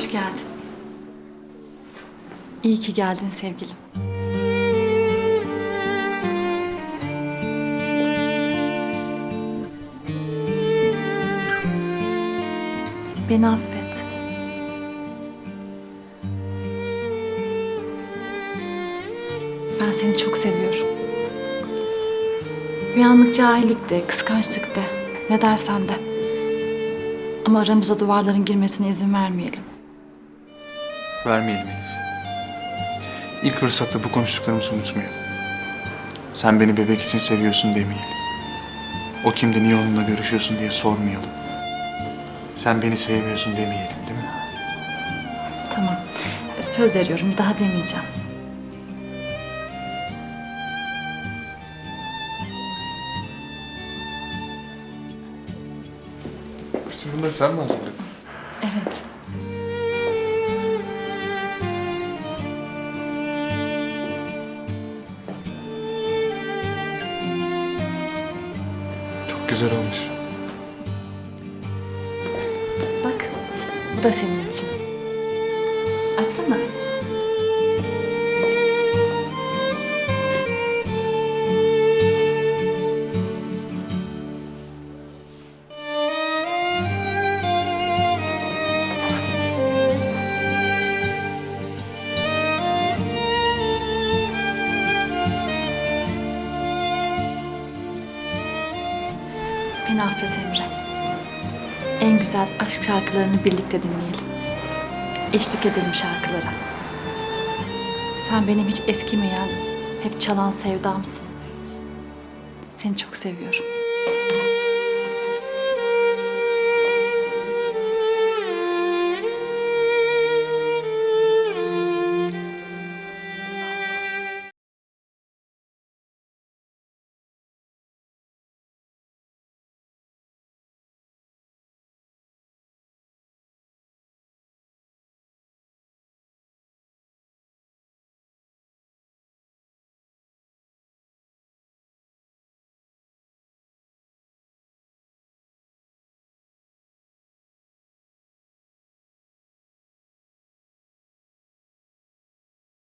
Hoş geldin. İyi ki geldin sevgilim. Beni affet. Ben seni çok seviyorum. Bir anlık cahillik de, kıskançlık de, ne dersen de. Ama aramıza duvarların girmesine izin vermeyelim. Vermeyelim Elif. İlk fırsatta bu konuştuklarımızı unutmayalım. Sen beni bebek için seviyorsun demeyelim. O kimde niye onunla görüşüyorsun diye sormayalım. Sen beni sevmiyorsun demeyelim değil mi? Tamam. Söz veriyorum daha demeyeceğim. Bütün bunları sen mi hazırladın? Evet. Güzel olmuş. Bak bu da senin için. Açsana. Beni affet Emre. En güzel aşk şarkılarını birlikte dinleyelim. Eşlik edelim şarkılara. Sen benim hiç eskimeyen, hep çalan sevdamsın. Seni çok seviyorum.